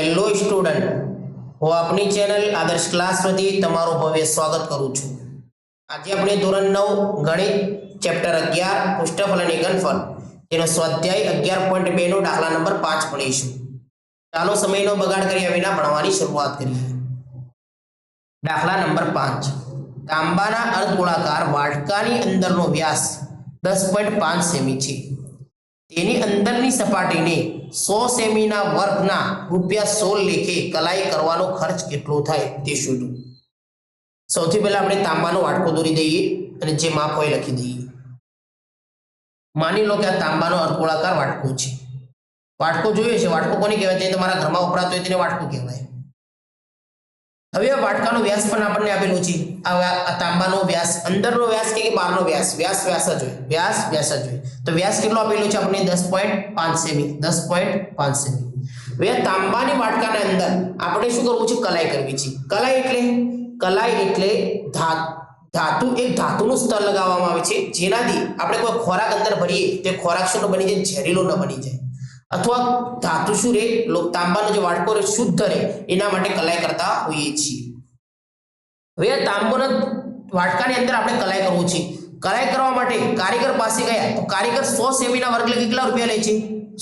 Hello student હું આપની channel આદર્શ ક્લાસ ક્લાસમાંથી તમારું ભવ્ય સ્વાગત કરું છું. આજે આપણે ધોરણ નવ, ગણિત ચેપ્ટર અગિયાર, પુષ્ઠફળ અને ઘનફળ તેનો સ્વાધ્યાય અગિયાર પોઈન્ટ બે નો દાખલા નંબર પાંચ ભણીશું. ચાલો સમયનો બગાડ કર્યા વિના ભણવાની શરૂઆત કરીએ. દાખલા નંબર પાંચ. તાંબાના અર્ધગોળાકાર વાટકાની અંદરનો વ્યાસ દસ પોઈન્ટ પાંચ સેમી છે. તેની અંદરની સપાટીને સો સેમીના વર્ગના રૂપિયા સોળ લેખે કલાઈ કરવાનો ખર્ચ કેટલો થાય તે શોધો. સૌથી પહેલા આપણે તાંબાનો વાટકો દોરી દઈએ અને જે માપ હોય લખી દઈએ. માની લો કે આ તાંબાનો અર્ધગોળાકાર વાટકો છે. વાટકો જોઈએ છે. વાટકો કોને કહેવાય? તે તમારા ઘરમાં વપરાતો હોય તેને વાટકો કહેવાય. હવે આ વાટકાનો વ્યાસ પણ આપણને આપેલો છે. આ તાંબાનો વ્યાસ, અંદરનો વ્યાસ કે બહારનો વ્યાસ? વ્યાસ વ્યાસ જ હોય. વ્યાસ વ્યાસ જ હોય. તો વ્યાસ કેટલો આપેલો છે આપણને? દસ પોઈન્ટ પાંચ સેમી. દસ પોઈન્ટ પાંચ સેમી. હવે તાંબાની વાટકાના અંદર આપણે શું કરવું છે? કલાઈ કરવી છે. કલાઈ એટલે? કલાઈ એટલે ધાતુ, એક ધાતુનું સ્તર લગાવવામાં આવે છે. જેનાથી આપણે કોઈ ખોરાક અંદર ભરીએ, તે ખોરાક શું બની જાય? ઝેરીલો ન બની જાય. અથવા ધાતુ શું રે? તાંબાનો જે વાટકો રે, શુદ્ધ રહે એના માટે કલાઈ કરતા હોઈએ છીએ. હવે આ તાંબાના વાટકાની અંદર આપણે કલાઈ કરવું છે. કલાઈ કરવા માટે કારીગર પાસે ગયા, તો કારીગર સો સેમીના વર્ગ એટલે કેટલા રૂપિયા લે છે?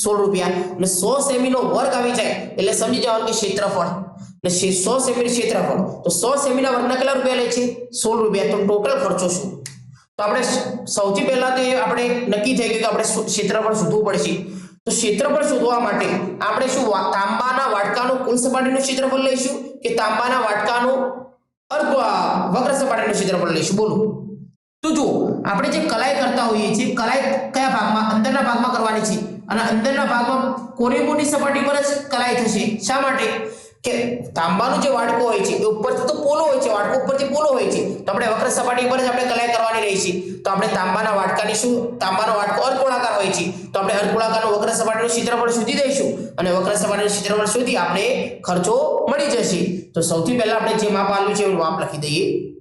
સોળ રૂપિયા. અને સો સેમીનો વર્ગ આવી જાય, એટલે સમજી જવાનું કે ક્ષેત્રફળ. અને સો સેમીનું ક્ષેત્રફળ. તો સો સેમીના વર્ગના કેટલા રૂપિયા લે છે? સોળ રૂપિયા. તો ટોટલ ખર્ચો શું? તો આપણે સૌથી પહેલા તો આપણે નક્કી થઈ ગયું કે આપણે ક્ષેત્રફળ શોધવું પડશે. તો ક્ષેત્રફળ શોધવા માટે આપણે શું તાંબાના વાટકાનું કુલ સપાટીનું ક્ષેત્રફળ લઈશું કે તાંબાના વાટકાનું અર્ધ વક્ર સપાટીનું ક્ષેત્રફળ લઈશું? બોલો. તો જુઓ, આપણે જે કલાઈ કરતા હોઈએ છીએ, કલાઈ કયા ભાગમાં? અંદરના ભાગમાં કરવાની છે. અને અંદરના ભાગમાં કોરેમોની સપાટી પર જ કલાઈ થશે. શા માટે? કે તાંબાનું જે વાટકો હોય છે, એ ઉપરથી તો પોલો હોય છે વાટકો ઉપરથી પોલો હોય છે. તો આપણે વક્ર સપાટી પર જ આપણે કલાઈ કરવાની રહી છે. તો આપણે તાંબાના વાટકાની શું, તાંબાનો વાટકો અર્ધગોળાકાર હોય છે. તો આપણે અર્ધગોળાકારનું વક્ર સપાટીનું ક્ષેત્રફળ શોધી દઈશું. અને વક્ર સપાટીનું ક્ષેત્રફળ શોધી આપણે ખર્ચો મળી જશે. તો સૌથી પહેલા આપણે જે માપ આપ્યું છે એવું માપ લખી દઈએ.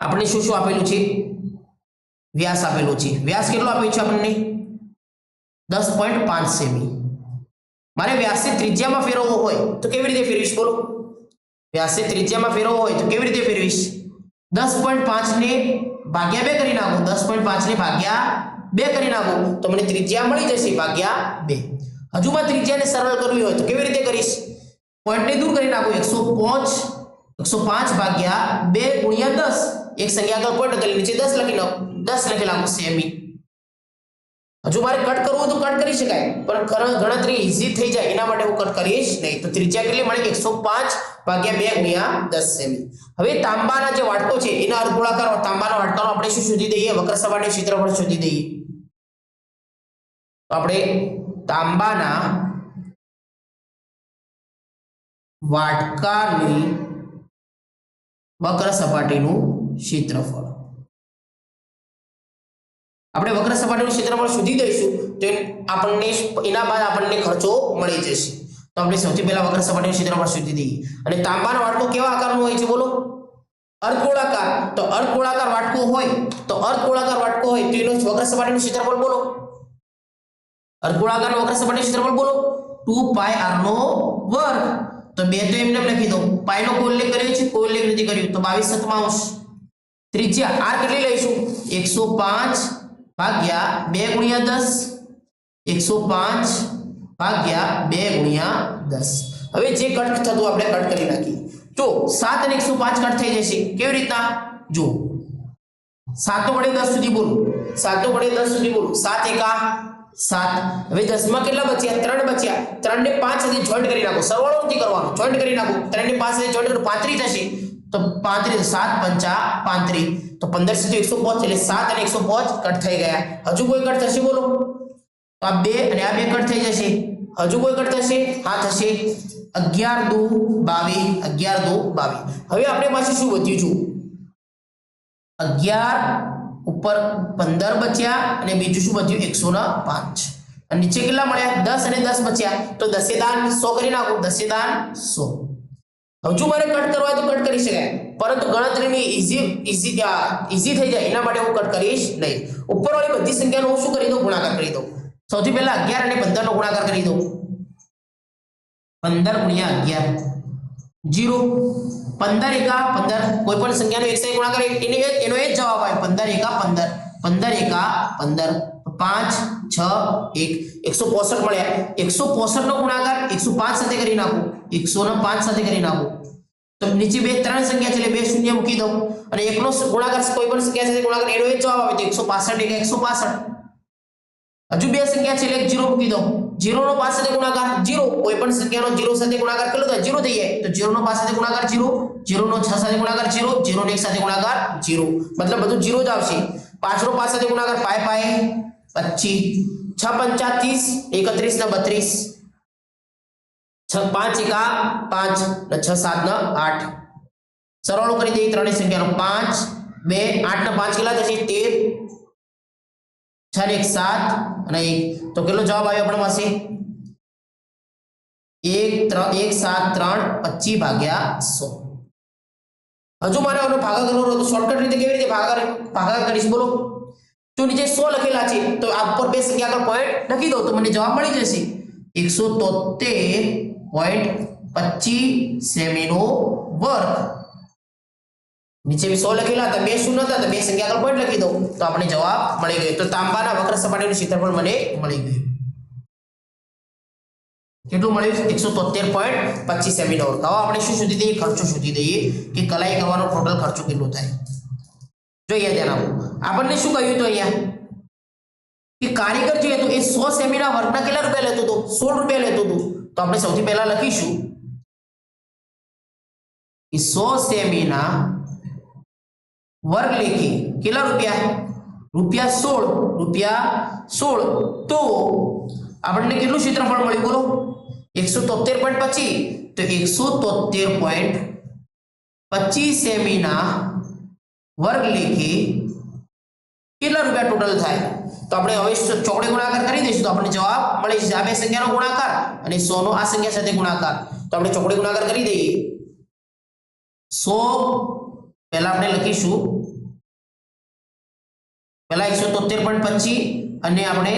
આપણે શું શું આપેલું છે? વ્યાસ આપેલો છે. વ્યાસ કેટલો આપ્યો છે આપણને? દસ પોઈન્ટ પાંચ સેમી. મારે વ્યાસને ત્રિજ્યામાં ફેરવવો હોય તો કેવી રીતે ફેરવીશ બોલો? વ્યાસને ત્રિજ્યામાં ફેરવવો હોય તો કેવી રીતે ફેરવીશ? દસ પોઈન્ટ પાંચ ને ભાગ્યા બે કરી નાખો. દસ પોઈન્ટ પાંચ ને ભાગ્યા બે કરી નાખો. તો મને ત્રિજ્યા મળી જશે. ભાગ્યા બે. હજુ માં ત્રિજ્યાને સરળ કરવી હોય તો કેવી રીતે કરીશ? પોઈન્ટને દૂર કરી નાખો. એકસો પાંચ. એકસો પાંચ ભાગ્યા બે ગુણ્યા દસ. એક સંખ્યા આગળ પોઈન્ટ એટલે નીચે દસ લખી નાખો. દસ લખી નાખો સેમી હજુ મારે કટ કરવું તો કટ કરી શકાય. પણ ગણતરી ઈઝી થઈ જાય. એના માટે હું કટ કરીશ નહીં. તો ત્રિજ્યા કેટલી મળી? એકસો પાંચ ભાગ્યા બે ગુણ્યા દસ સેમી. હવે તાંબાના જે વાટકો છે, એના અર્ધગોળાકાર તાંબાના વાટકાનો આપણે શું શોધી દઈએ? વક્ર સપાટી ક્ષેત્રફળ શોધી દઈએ. તો આપણે તાંબાના વાટકાની વક્ર સપાટીનું ક્ષેત્રફળ. આપણે વક્ર સપાટીનું ક્ષેત્રફળ શોધી દઈશું, તો આપણને એના બાદ આપણને ખર્ચો મળી જશે. તો આપણે સૌથી પહેલા વક્ર સપાટીનું ક્ષેત્રફળ શોધી દઈએ. અને તાંબાનું વાટકો કેવા આકારનું હોય છે બોલો? અર્ધગોળાકાર. તો અર્ધગોળાકાર વાટકો હોય, તો અર્ધગોળાકાર વાટકો હોય, તો એનું વક્ર સપાટીનું ક્ષેત્રફળ બોલો. અર્ધગોળાકાર વક્ર સપાટીનું ક્ષેત્રફળ બોલો. 2 પાઈ r નો વર્ગ. તો બે તો એમને એમ લખી દો પાઈ નો કોઈ લેખ કર્યો છે? કોઈ લેખ નથી કર્યો. તો 22 સતમાંશ ત્રિજ્યા. r કેટલી લઈશું? 105 ભાગ્યા 2 ગુણ્યા 10 105 ભાગ્યા 2 ગુણ્યા 10 હવે જે કટ થતું આપણે કટ કરી નાખીએ. જો 7 અને 105 કટ થઈ જશે, કેવી રીતના? જો સાતો વડે દસ સુધી બોલો. સાતો વડે દસ સુધી બોલો. સાત એકા સાત. હવે દસમાં કેટલા બચ્યા? ત્રણ બચ્યા. ત્રણ ને પાંચ સાથે જોઈન્ટ કરી નાખો. સરવાળો નથી કરવાનો. જોઈન્ટ કરી નાખો. ત્રણ ને પાંચ સાથે જોઈન્ટ કરો પાંત્રીસ થશે. તો પાંત્રીસ, સાત, પંચા પાંત્રીસ તો પંદર સીધો એકસો પાંચ, એટલે સાત અને એકસો પાંચ કટ થઈ ગયા. હજુ કોઈ કટ થશે બોલો? આ બે અને આ બે કટ થઈ જશે. હજુ કોઈ કટ થશે? હા, થશે. અગિયાર દુ બાવીસ અગિયાર દુ બાવીસ હવે આપણે પાસે શું વધ્યું છું? અગિયાર ઉપર પંદર બચ્યા અને બીજું શું બચ્યું એકસો ને પાંચ. નીચે કેટલા મળ્યા? દસ અને દસ બચ્યા. તો દસે દાન સો કરી નાખો. દસે દાન સો. હજુ મારે કટ કરવા તો કટ કરી શકાય. પરંતુ ગણતરીની ઈઝી ઈઝી ઈઝી થઈ જાય એના માટે હું કટ કરીશ નહીં. ઉપરવાળી બધી સંખ્યાનો હું શું કરી દઉં? ગુણાકાર કરી દઉં. સૌથી પહેલા અગિયાર અને પંદર નો ગુણાકાર કરી દઉં. પંદર ગુણ્યા અગિયાર. જીરો. પંદર એકા પંદર. કોઈ પણ સંખ્યાનો એક સાથે ગુણાકાર એની એનો એ જ જવાબ આવે. પંદર એકા પંદર. પંદર એકા પંદર. પાંચ, છ, એક. એકસો પોસઠ મળ્યા. એકસો પોસઠ નો ગુણાકાર એકસો પાંચ સાથે કરી નાખું. એકસો ને પાંચ સાથે કરી નાખું. તો નીચે બે, ત્રણ સંખ્યા છે એટલે બે શૂન્ય મૂકી દો અને એકનો ગુણાકાર કોઈ પણ સંખ્યા સાથે ગુણાકાર એડો એ જવાબ આવે તો એકસો પાસઠ એટલે એકસો પાસઠ. હજુ બે સંખ્યા છે એટલે એક જીરો મૂકી દો જીરો નો પાંચ ગુણાકાર જીરો. કોઈ પણ સંખ્યાનો જીરો સાથે ગુણાકાર કરો તો જીરો થઈ જાય. તો જીરો નો પાંચ ગુણાકાર જીરો જીરો નો છ સાથે ગુણાકાર જીરો જીરો ને એક સાથે ગુણાકાર જીરો. મતલબ બધું જીરો જ આવશે. પાંચ નો પાંચ સાથે ગુણાકાર પાય પાય પચીસ. છ પંચા ત્રીસ, એકત્રીસ ને બત્રીસ. છ પાંચ એકા પાંચ ને છ સાત ને આઠ. સરવાળો કરી દઈએ ત્રણેય સંખ્યાનો પાંચ, બે, આઠ ને પાંચ કેટલા થશે? તેર. છ ને એક સાત અને એક. તો કેટલો જવાબ આવ્યો આપણા પાસે? એક, ત્રણ, એક, સાત, ત્રણ, પચીસ ભાગ્યા સો. હજુ મારે આનો ભાગાકાર કરવો તો શોર્ટકટ રીતે કેવી રીતે ભાગાકાર ભાગાકાર કરીશ? બોલો. જો નીચે સો લખેલા છે. તો આ ઉપર બે સંખ્યા આગળ પોઈન્ટ લખી દો તો મને જવાબ મળી જશે. એકસો તોતેર પોઈન્ટ પચીસ સેમીનો વર્ગ. નીચે બી સો લખેલા હતા, બે શૂન્ય હતા, તો બે સંખ્યા આગળ પોઈન્ટ લખી દઉં. તો આપણે જવાબ મળી ગયો. તો તાંબાના વક્ર સપાટીનું ક્ષેત્રફળ મને મળી ગયું. કેટલું મળ્યું એકસો તોતેર પોઈન્ટ પચીસ સેમી વર્ગ. હવે આપણે શું શોધી દઈએ? ખર્ચો શોધી દઈએ કે કલાઈ કરવાનો ટોટલ ખર્ચો કેટલો થાય. જોઈએ ધ્યાન આપો. આપણને શું કહ્યું હતું અહીંયા? કે કારીગર જોઈએ તો એ સો સેમીના વર્ગના કેટલા રૂપિયા લેતો હતો? સોળ રૂપિયા લેતો હતો. તો આપણે સૌથી પહેલા લખીશું. કે સો સેમીના વર્ગ લેખી કેટલા રૂપિયા? રૂપિયા સોળ રૂપિયા સોળ. તો આપણને કેટલું ક્ષેત્રફળ મળ્યું? બોલો. એકસો તોતેર પોઈન્ટ પચીસ. તો એકસો તોતેર પોઈન્ટ પચીસ સેમીના વર્ગ લેખી કેટલા રૂપિયા ટોટલ થાય? તો આપણે હવે ચોકડી ગુણાકાર કરી દઈશું. તો આપણને જવાબ મળી જશે. આ બે સંખ્યાનો ગુણાકાર. અને સો નો આ સંખ્યા સાથે ગુણાકાર. તો આપણે ચોકડી ગુણાકાર કરી દઈએ. સો પહેલા આપણે લખીશું. પહેલા એકસો તોતેર પોઈન્ટ પચીસ અને આપણે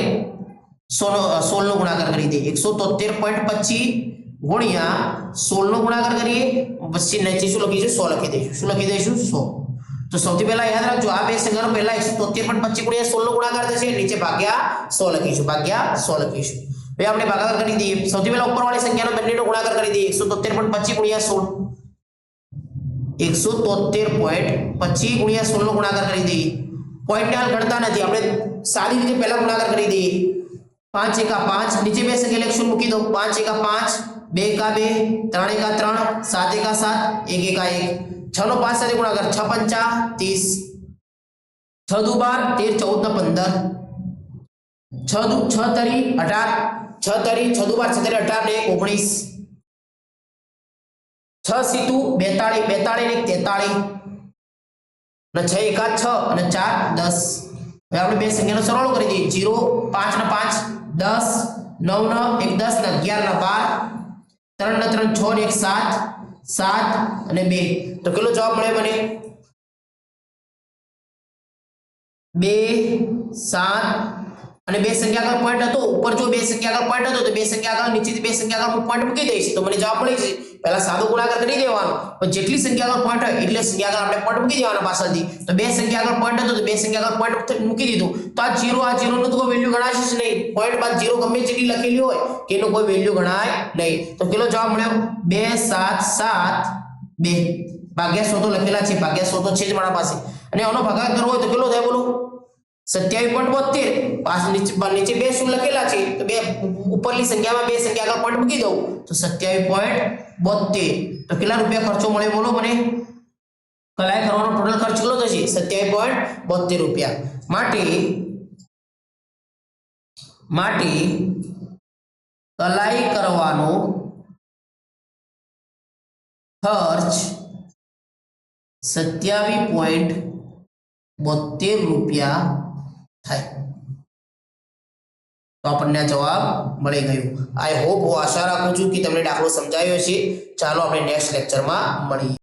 સોનો સોળનો ગુણાકાર કરી દઈએ. એકસો તોતેર પોઈન્ટ પચીસ ગુણ્યા સોળનો ગુણાકાર કરીએ. પછી નીચે શું લખીશું? સો લખી દઈશું. શું લખી દઈશું? સો. તો સૌથી પહેલા યાદ રાખજો, આ બે સંખ્યાનો પહેલા એકસો તોતેર પોઈન્ટ પચીસ ગુણ્યા સોળનો ગુણાકાર થશે. નીચે ભાગ્યા સો લખીશું. ભાગ્યા સો લખીશું. હવે આપણે ભાગાકાર કરી દઈએ. સૌથી પહેલા ઉપરવાળી સંખ્યાનો બંનેનો ગુણાકાર કરી દઈએ. એકસો તોતેર પોઈન્ટ પચીસ ગુણ્યા સોળ. એકસો તોતેર પોઈન્ટ પચીસ ગુણ્યા સોળનો ગુણાકાર કરી દઈએ. પોઈન્ટ હાલ ગણતા નથી. આપણે સારી રીતે પહેલા ગુણાકાર કરી દઈએ. પાંચ એકા પાંચ, નીચે બે સંખ્યા શું મૂકી દો પાંચ એકા પાંચ, બે એકા બે, ત્રણ એકા ત્રણ, સાત એકા સાત, એક એકા એક. છ નો પાંચ સાથે ગુણાકાર. છ પંચા ત્રીસ. છ દુ બાર, તેર ચૌદ ને પંદર. છ દુ છ તરી અઢાર. છ તરી, છ દુ બાર, છ અઢાર ને ઓગણીસ. છ સીતુ, બેતાળી બેતાળી ને તેતાળી. અને છ એકાદ, છ અને ચાર, દસ. હવે આપણે બે સંખ્યાનો સરવાળો કરી દઈએ. જીરો, પાંચ ને પાંચ, દસ. નવ ને એક, દસ ને અગિયાર ને બાર. ત્રણ ને ત્રણ, છ ને એક, સાત. સાત અને બે. તો કેટલો જવાબ મળે મને? બે, સાત અને બે સંખ્યા આગળ પોઈન્ટ હતો, ઉપર જો બે સંખ્યા આગળ પોઈન્ટ હતો, તો બે સંખ્યા આગળ નીચેથી બે સંખ્યા આગળ પોઈન્ટ મૂકી દઈશ. તો મને જવાબ મળી જશે. પહેલા સાદો ગુણાકાર કરી દેવાનો. પણ જેટલી સંખ્યા આગળ પોઈન્ટ હોય, એટલે સંખ્યા આગળ આપણે પોઈન્ટ મૂકી દેવાના પાછળથી. તો બે સંખ્યા આગળ પોઈન્ટ હતો, તો બે સંખ્યા આગળ પોઈન્ટ મૂકી દીધું. તો આ જીરો આ જીરો નું તો કોઈ વેલ્યુ ગણાશે જ નહીં. પોઈન્ટ બાદ જીરો ગમે જેટલી લખેલી હોય, કે એનું કોઈ વેલ્યુ ગણાય નહીં. તો કેટલો જવાબ મળ્યો? બે, સાત સાત, બે. ભાગ્યા સો તો લખેલા છે. ભાગ્યા સો તો છે જ મારા પાસે. અને આનો ભાગાકાર કરવો હોય તો કેટલો થાય બોલો? સત્યાવીસ પોઈન્ટ બોતેર. પાછ નીચે બે શું લખેલા છે? તો બે ઉપરની સંખ્યામાં બે સંખ્યા આગળ પોઈન્ટ મૂકી દઉં. તો સત્યાવીસ પોઈન્ટ બોતેર. તો કેટલા રૂપિયા ખર્ચો મળે બોલો મને? કલાઈ કરવાનો ટોટલ ખર્ચ કેટલો થશે? સત્યાવીસ પોઈન્ટ બોતેર રૂપિયા. માટે માટે કલાઈ કરવાનો ખર્ચ સત્યાવીસ પોઈન્ટ બોતેર રૂપિયા થાય. તો આપણને જવાબ મળી ગયો. આઈ હોપ હું આશા રાખું છું કે તમને દાખલો સમજાયો છે ચાલો આપણે નેક્સ્ટ લેક્ચરમાં મળીએ.